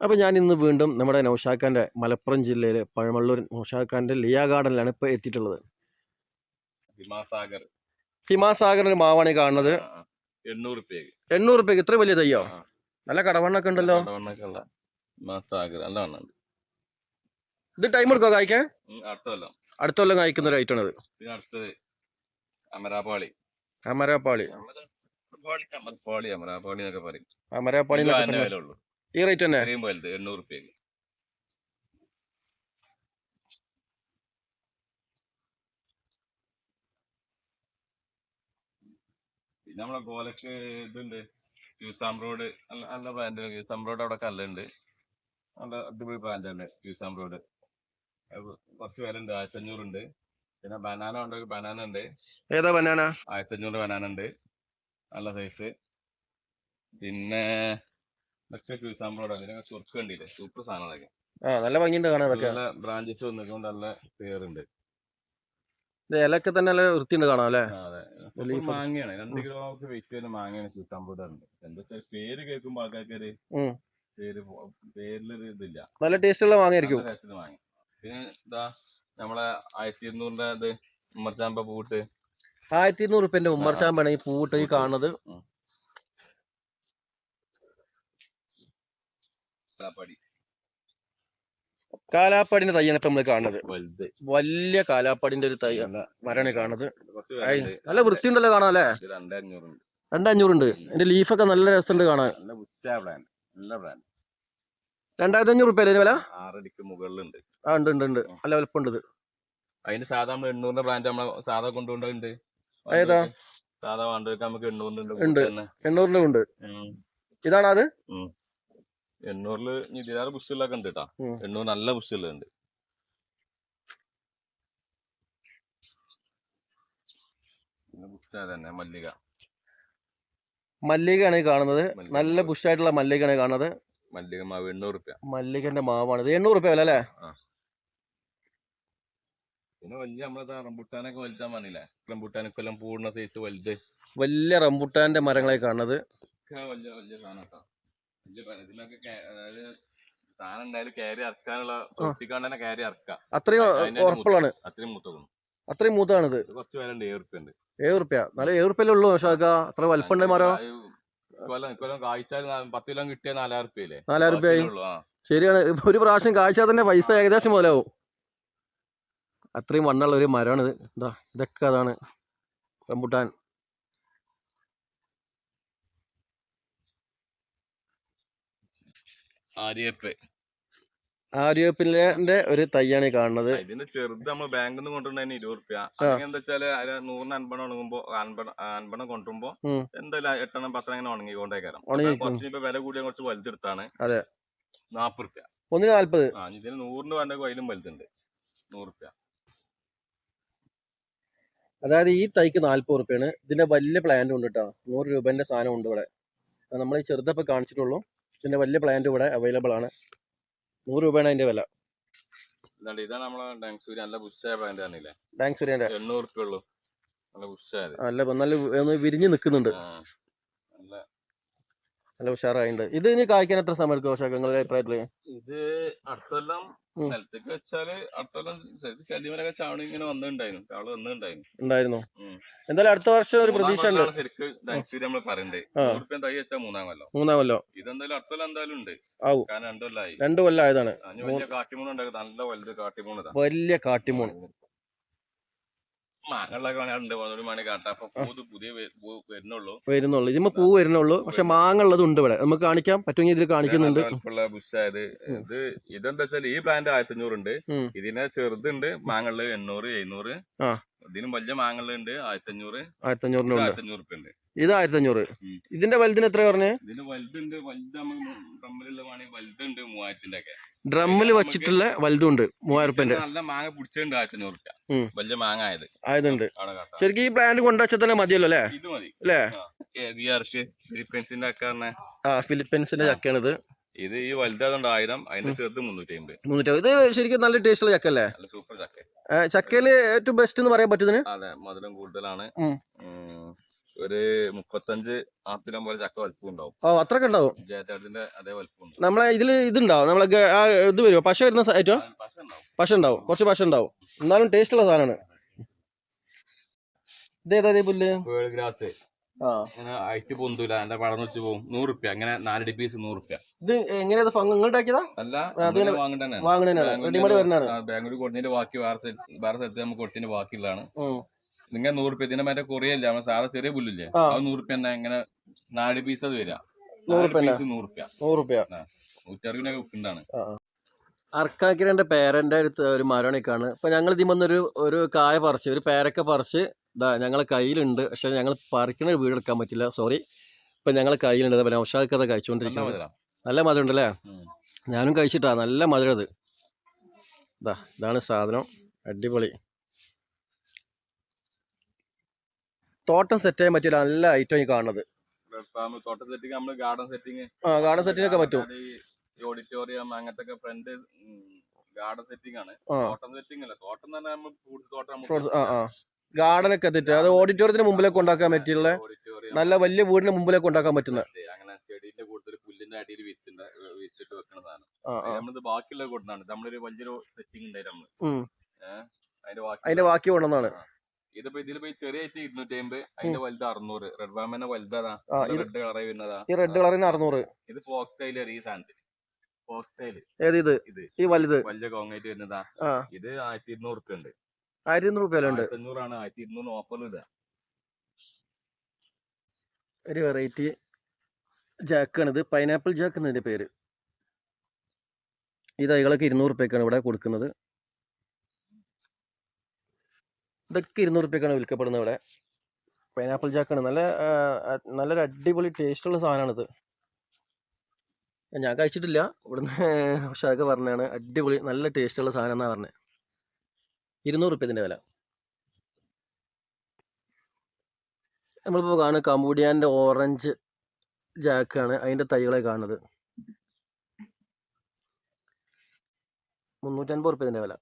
അപ്പോൾ ഞാൻ ഇന്ന് വീണ്ടും നമ്മുടെ നൗഷാഖാന്റെ മലപ്പുറം ജില്ലയിലെ പഴമള്ളൂർ നൗഷാഖാന്റെ ലിയ ഗാർഡനിലാണ് ഇപ്പോൾ എത്തിയിട്ടുള്ളത്. ഹിമാസാഗർ. മാവാണ് ഈ കാണുന്നത്. എണ്ണൂറ് രൂപയ്ക്ക് എണ്ണൂറ് രൂപയ്ക്ക് ഇത്ര വലിയ തയ്യോ നല്ല കടവണ്ണൊക്കെ ഉണ്ടല്ലോ. ഉള്ള ഹിമാസാഗർ. നല്ലതാണ് ഇത് ടൈം എടുക്കോ കായ്ക്കാൻ? അടുത്തല്ലോ അടുത്ത കൊല്ലം. കായ്ക്കുന്ന ഒരു ഐറ്റം അടുത്തത് അമരാപാളി. അമരാപ്പാളി അമരപ്പാളി അമരാപാളി എന്നൊക്കെ പറയും. അമരാപ്പാളി ഈ റേറ്റ് തന്നെ? വലുത് എണ്ണൂറ് രൂപയ്ക്ക് പിന്നെ നമ്മളെ ഗോലക്ക് ഇതുണ്ട്. ക്യൂസാം റോഡ് നല്ല ബ്രാൻഡ് ക്യൂസാം റോഡ് അവിടെ കല്ലുണ്ട്. നല്ല അടിപൊളി ബ്രാൻഡാണ് ക്യൂസാം റോഡ് കുറച്ച് വില ഉണ്ട്. പിന്നെ ബനാന ഉണ്ട് ബനാന ഉണ്ട്. ഏതാ ബനാന ആയിരത്തി അഞ്ഞൂറ് ബനാന ഉണ്ട്. നല്ല സൈസ് പിന്നെ ആ നല്ല ഭംഗിയുണ്ട് കാണാൻ ബ്രാഞ്ചസ് വന്നിട്ടുണ്ട് നല്ല പേരുണ്ട്. ഇത് ഇലയൊക്കെ തന്നെ നല്ല വൃത്തിയുണ്ട് കാണാം അല്ലേ? മാങ്ങയാണ്. രണ്ട് കിലോ വെയിറ്റ് മാങ്ങയാണ് എന്താ പേര്. പേര് പോ- പേരിലൊരു ഇതില്ല. നല്ല നല്ല രസത്തിന് വാങ്ങി പിന്നെ ഇതാ നമ്മളെ ആയിരത്തി ഇരുന്നൂറിന്റെ ഇത് ഉമ്മർച്ചാമ്പ പൂട്ട് ആയിരത്തി ഇരുന്നൂറ് റുപ്യന്റെ ഉമ്മർചാമ്പാണ് ഈ പൂട്ട് ഈ കാണുന്നത്. പടി കാലാപ്പാടിന്റെ തയ്യാണ് ഇപ്പൊ നമ്മൾ കാണുന്നത് വലിയ കാലാപ്പാടിന്റെ ഒരു തൈ മരാണ് കാണുന്നത്. നല്ല വൃത്തി ഉണ്ടല്ലോ കാണാം അല്ലേ രണ്ടഞ്ഞൂറുണ്ട്. എന്റെ ലീഫൊക്കെ നല്ല രസമുണ്ട് കാണാൻ. രണ്ടായിരത്തി അഞ്ഞൂറ് റുപ്യ വില? ആറടിക്ക് മുകളിലുണ്ട്. ആ ഉണ്ട് ഉണ്ട് ഉണ്ട്. നല്ല വലുപ്പമുണ്ട് ഇത്. അതിന് സാധാ എണ്ണൂറിന്റെ ബ്രാൻഡ് നമ്മളെ സാധാ കൊണ്ടുപോകുന്നുണ്ട് ഏതാ? സാധാ വേണ്ടവർക്ക് നമുക്ക് എണ്ണൂറിന്റെ ഉണ്ട്. എണ്ണൂറിന്റെ ഉണ്ട്. ഇതാണോ അത്? എണ്ണൂറിൽ ഇനി പുസ്തകങ്ങളൊക്കെ ഉണ്ട് കേട്ടോ ഉം. എണ്ണൂറ് നല്ല പുസ്തകങ്ങളുണ്ട് തന്നെ മല്ലിക. മല്ലികയാണ് ഈ കാണുന്നത്. നല്ല നല്ല ബുഷായിട്ടുള്ള മല്ലികയാണ് ഈ കാണുന്നത്. മല്ലിക മാവ് എണ്ണൂറ് റുപ്യ മല്ലികന്റെ മാവാണ്. ഇത് എണ്ണൂറ് റുപ്യ വില അല്ലേ? പിന്നെ വലിയ നമ്മളെ റംബുട്ടാനൊക്കെ വലുതാൻ പറഞ്ഞില്ലേ? റംബുട്ടാനൊക്കെ എല്ലാം പൂർണ സൈസ് വലുത്. വലിയ റംബുട്ടാന്റെ മരങ്ങളായി കാണുന്നത്. വലിയ വലിയ സാധനം അത്രയും അത്രയും മൂത്താണിത് ഇത് കുറച്ച് വില ഉണ്ട് ഏഴ് റുപ്യ ഉണ്ട് ഏഴ് റുപ്യ നല്ല ഏഴ് റുപ്യല്ലേ ഉള്ളൂ ഷാക്ക അത്ര വലുപ്പമുണ്ട് മാറോ. നാലായിരം ശരിയാണ്. ഒരു പ്രാവശ്യം കാഴ്ചാൽ തന്നെ പൈസ ഏകദേശം മുതലാവും. അത്രയും വണ്ണുള്ള ഒരു മരമാണ് ഇത് എന്താ ഇതൊക്കെ അതാണ് റംബുട്ടാൻ. ആര്യപ്പ് ആര്യപ്പിന്റെ ഒരു തയ്യാണ് ഈ കാണുന്നത്. ഇതിന്റെ ചെറുത് നമ്മൾ ബാങ്കിൽ നിന്ന് കൊണ്ടുവരുന്നതിന് ഇരുപത് റുപ്യ എന്താച്ചാൽ എന്താ വെച്ചാൽ അതിന് നൂറിന് അൻപണം ഉണങ്ങുമ്പോ അൻപണം കൊണ്ടുവരുമ്പോ എന്തായാലും എട്ടെണ്ണം പത്തെണ്ണം ഇങ്ങനെ ഉണങ്ങിക്കൊണ്ടേക്കാരം. ഉണങ്ങി- കുറച്ച് വില കൂടിയ കുറച്ച് വലുതെടുത്താണ് അതെ. നാപ്പത് റുപ്യ ഒന്നിന് നാല്പത്. ആ ഇതിന് നൂറിന് വേണ്ട അതിലും വലുതുണ്ട്. നൂറ് റുപ്യ അതായത് ഈ തൈക്ക് നാല്പത് റുപ്യാണ് ഇതിന്റെ വലിയ പ്ലാന്റ് ഉണ്ട് കേട്ടോ നൂറ് രൂപന്റെ സാധനം ഉണ്ട് ഇവിടെ. നമ്മൾ ഈ ചെറുതപ്പോൾ കാണിച്ചിട്ടുള്ളൂ. ഇതിന്റെ വലിയ പ്ലാന്റ് ഇവിടെ അവൈലബിൾ ആണ്. നൂറ് രൂപയാണ് അതിന്റെ വില. ഇതാണ് നമ്മളെ നല്ല ബ്രാൻഡ് ആണല്ലേ? എണ്ണൂറ് ഉള്ളൂ. നല്ല നല്ല നല്ല വിരിഞ്ഞ് നിൽക്കുന്നുണ്ട് നല്ല ഉഷാറായിട്ടുണ്ട് ഇത് ഇനി കായ്ക്കാൻ എത്ര സമയം എടുക്കും പക്ഷേ നിങ്ങളുടെ അഭിപ്രായത്തിൽ? ഇത് അടുത്തെല്ലാം. നിലത്തേക്ക് വെച്ചാൽ അടുത്തെല്ലാം ചെടിമരൊക്കെ ചാവണി ഇങ്ങനെ വന്നിട്ടുണ്ടായിരുന്നു. ചാവൾ വന്നിട്ടുണ്ടായിരുന്നു. ഉണ്ടായിരുന്നു. എന്തായാലും അടുത്ത വർഷം ഒരു പ്രതീക്ഷ ഉണ്ട് ശരിക്ക് നമ്മൾ പറയണ്ടേ. റുപ്യ തൈ വെച്ചാൽ മൂന്നാം കൊല്ലം. ഇതെന്തായാലും അടുത്തെല്ലാം എന്തായാലും ഉണ്ട്. ആവും. കാരണം രണ്ടു കൊല്ലായി രണ്ടു കൊല്ലം ആയതാണ്. നല്ല വലിയ കാട്ടിമൂന്ന് നല്ല വലുത് കാട്ടിമൂന്ന് വലിയ കാട്ടിമൂൺ മാങ്ങകളിലൊക്കെ വേണമെങ്കിൽ ഉണ്ട് ഒരു മണി കാട്ടാ അപ്പൊ പൂത് പുതിയ വെ- പൂ വരുന്നുള്ളൂ. വരുന്നുള്ളൂ. ഇതിമ്മ പൂ വരുന്നുള്ളൂ. പക്ഷെ മാങ്ങ ഉള്ളത് ഉണ്ട് ഇവിടെ. നമുക്ക് കാണിക്കാം. പറ്റുമെങ്കിൽ ഇതിൽ കാണിക്കുന്നുണ്ട്. ഇത്. ഇതെന്താ വെച്ചാൽ ഈ പ്ലാന്റ് ആയിരത്തി അഞ്ഞൂറ് ഉണ്ട് ഇതിനെ ചെറുതുണ്ട്. മാങ്ങളിൽ എണ്ണൂറ് എഴുന്നൂറ്. ഇതിനും വലിയ മാങ്ങളിലുണ്ട് ആയിരത്തി അഞ്ഞൂറ് ആയിരത്തി അഞ്ഞൂറ് റുപ്യ ഉണ്ട് ഇത് ആയിരത്തി അഞ്ഞൂറ് ഇതിന്റെ വലുതിന് എത്ര പറഞ്ഞേ? ഇതിന്റെ വലുതുണ്ട്. വലുത് ഡ്രമ്മിലുള്ള വേണമെങ്കിൽ വലുതുണ്ട് മൂവായിരത്തിന്റെ ഒക്കെ ഡ്രമ്മിൽ വെച്ചിട്ടുള്ള വലുതുണ്ട്. മൂവായിരം റുപ്യന്റെ നല്ല മാങ്ങ പിടിച്ചിട്ടുണ്ട് ആയിരത്തി അഞ്ഞൂറ് റുപ്യ. വലിയ മാങ്ങ ആയത്. ആയതുണ്ട്. ശരിക്കും ഈ പ്ലാന്റ് കൊണ്ടുവച്ചാൽ തന്നെ മതിയല്ലോ അല്ലേ? ഇത് മതി. അല്ലേ? ഫിലിപ്പീൻസിന്റെ ഒക്കെ ആ ഫിലിപ്പീൻസിന്റെ ചക്കയാണിത്. ഇത് ഈ വലുതായതുകൊണ്ട് ആയിരം അതിന്റെ ചെറുത് മുന്നൂറ്റി അമ്പത്. മുന്നൂറ്റി ഇത് ശരിക്കും നല്ല ടേസ്റ്റുള്ള ചക്കല്ലേ സൂപ്പർ ചക്ക. ചക്കയിൽ ഏറ്റവും ബെസ്റ്റ് എന്ന് പറയാൻ പറ്റുന്നതിന് അതെ മധുരം കൂടുതലാണ്. ഒരു മുപ്പത്തഞ്ച് ആപ്പിലം പോലെ ചക്ക വലിപ്പം ഉണ്ടാവും ഓ അത്ര ഉണ്ടാവും? ജയത്തേട്ടത്തിന്റെ അതേ വലിപ്പം നമ്മളെ ഇതിൽ ഇതുണ്ടാവും നമ്മളെ ആ ഇത് വരുമോ പശ വരുന്ന ഏറ്റവും? പശ ഉണ്ടാവും. കുറച്ച് പശ ഉണ്ടാവും. എന്നാലും ടേസ്റ്റ് ഉള്ള സാധനമാണ്. ഇതേതാ ഇത് പുല്ല്? ഗ്രാസ് അങ്ങനെ അയറ്റ് പൊന്തൂല എന്റെ പടം വെച്ച് പോകും നൂറ് റുപ്യ അങ്ങനെ നാലടി പീസ് നൂറ് റുപ്യ ഇത് എങ്ങനെയാ ഫംഗ് ഉണ്ടാക്കിയതാ അല്ല ബാംഗ്ലൂർ ബാക്കി വേറെ സ്ഥലത്ത് വേറെ സ്ഥലത്ത് നമുക്ക് കൊടുത്തിന്റെ ബാക്കിയുള്ളതാണ്. നിങ്ങൾ നൂറ് റുപ്യ ഇതിന്റെ മറ്റേ കൊറിയല്ല നമ്മൾ സാധാ ചെറിയ പുല്ലില്ലേ. അത് നൂറ് റുപ്യ തന്നെ ഇങ്ങനെ നാല് പീസ് അത് വരിക നൂറ് നാല് റുപ്യ തന്നെ? പീസ് നൂറ് റുപ്യ നൂറ് റുപ്യ നൂറ്ററുപതിനൊക്കെ വിൽക്കുന്നതാണ് അർക്കാക്കിരന്റെ പേരന്റെ അടുത്ത് ഒരു മരണിക്കാണ് ഇപ്പൊ ഞങ്ങൾ ഇതിമന്നൊരു ഒരു കായ പറിച്ച് ഒരു പേരക്ക പറിച്ച് ഇതാ ഞങ്ങളെ കയ്യിലുണ്ട്. പക്ഷെ ഞങ്ങൾ പറിക്കണ വീട് എടുക്കാൻ പറ്റില്ല. സോറി. ഇപ്പൊ ഞങ്ങളെ കയ്യിലുണ്ട്. അതേപോലെ ഉഷാക്കഥ കഴിച്ചുകൊണ്ടിരിക്കുന്നത് നല്ല മധുരം. ഉണ്ടല്ലേ ഞാനും കഴിച്ചിട്ടാ. നല്ല മധുരം അത് ഇതാ ഇതാണ് സാധനം. അടിപൊളി. തോട്ടം സെറ്റ് ചെയ്യാൻ പറ്റിയ നല്ല ഐറ്റം ഈ കാണുന്നത്. തോട്ടം സെറ്റിംഗ് നമ്മൾ ഗാർഡൻ സെറ്റിംഗ് ആ ഗാർഡൻ സെറ്റിനൊക്കെ പറ്റും. ഓഡിറ്റോറിയം അങ്ങനത്തെ ഫ്രണ്ട് ഗാർഡൻ സെറ്റിംഗ് ആണ്. തോട്ടം സെറ്റിംഗ് അല്ല. തോട്ടം തന്നെ നമ്മൾ ഫ്രൂട്ട്സ് തോട്ടം ഗാർഡനൊക്കെ എത്തിയിട്ട് അത് ഓഡിറ്റോറിയത്തിന് മുമ്പിലേക്ക് ഉണ്ടാക്കാൻ പറ്റിയുള്ള നല്ല വലിയ വീടിന് മുമ്പിലേക്ക് ഉണ്ടാക്കാൻ പറ്റുന്ന. അങ്ങനെ ചെടീന്റെ കൂടുതൽ പുല്ലിന്റെ അടിയിൽ വിരിച്ചിട്ട് വിരിച്ചിട്ട് വെക്കുന്ന സാധനം ആ ആ. നമ്മളിത് ബാക്കിയുള്ള കൊടുത്താണ് നമ്മളൊരു വലിയൊരു സെറ്റിംഗ്. അതിന്റെ ബാക്കി കൊണ്ടുവന്നാണ്. ഇതിപ്പോ ഇതിലിപ്പോ ചെറിയ ഐറ്റം ഇരുന്നൂറ്റി അമ്പത് അതിന്റെ വലുത് അറുന്നൂറ്. റെഡ് വലുതാ. റെഡ് കളറായി വരുന്നതാ. ഈ റെഡ് കളറിന് അറുന്നൂറ്. ഇത് ഫോക്സ് സ്റ്റൈൽ ഈ സാധനത്തിന്. ഫോക്സ് ഏത് ഇത്? ഈ വലുത്. വലിയ കോങ്ങായിട്ട് വരുന്നതാ. ഇത് ആയിരത്തി ഇരുന്നൂറ് ഉണ്ട്. ആയിരത്തി ഇരുന്നൂറ് ഉണ്ട് ആയിരത്തി അഞ്ഞൂറാണ് ആയിരത്തി ഇരുന്നൂറ് ഓഫറില്ല ഒരു വെറൈറ്റി ജാക്കാണിത് പൈനാപ്പിൾ ജാക്ക് എന്നതിന്റെ പേര്. ഈ തൈകളൊക്കെ ഇരുന്നൂറ് റുപ്യക്കാണ് ഇവിടെ കൊടുക്കുന്നത്. ഇതൊക്കെ ഇരുന്നൂറ് റുപ്യക്കാണ് വിൽക്കപ്പെടുന്നത് ഇവിടെ. പൈനാപ്പിൾ ജാക്കാണ് നല്ല നല്ലൊരു അടിപൊളി ടേസ്റ്റുള്ള സാധനമാണിത്. ഞാൻ കഴിച്ചിട്ടില്ല. ഇവിടുന്ന് പക്ഷെ അതൊക്കെ പറഞ്ഞാണ് അടിപൊളി നല്ല ടേസ്റ്റുള്ള സാധനം എന്നാണ് പറഞ്ഞത് ഇരുന്നൂറ് റുപ്യ വില. നമ്മളിപ്പോൾ കാണുക കമ്പൂഡിയാന്റെ ഓറഞ്ച് ജാക്കാണ്. അതിന്റെ തൈകളെ കാണുന്നത്. മുന്നൂറ്റൻപത് റുപ്യ വില.